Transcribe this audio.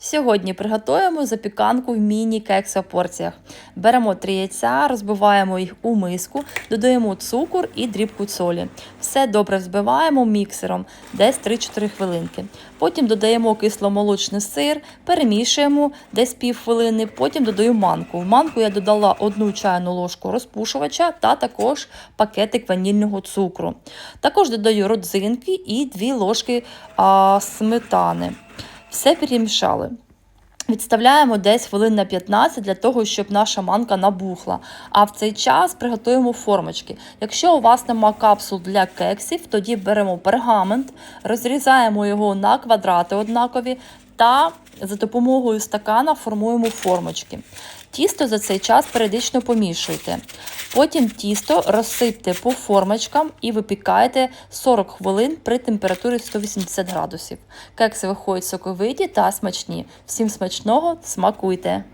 Сьогодні приготуємо запіканку в міні-кексах порціях. Беремо 3 яйця, розбиваємо їх у миску, додаємо цукор і дрібку солі. Все добре взбиваємо міксером десь 3-4 хвилинки. Потім додаємо кисломолочний сир, перемішуємо десь пів хвилини, потім додаю манку. В манку я додала одну чайну ложку розпушувача та також пакетик ванільного цукру. Також додаю родзинки і 2 ложки а, сметани. Все перемішали. Відставляємо десь хвилин на 15 для того, щоб наша манка набухла. А в цей час приготуємо формочки. Якщо у вас нема капсул для кексів, тоді беремо пергамент, розрізаємо його на квадрати однакові та за допомогою стакана формуємо формочки. Тісто за цей час періодично помішуйте. Потім тісто розсипте по формочкам і випікайте 40 хвилин при температурі 180 градусів. Кекси виходять соковиті та смачні. Всім смачного, смакуйте!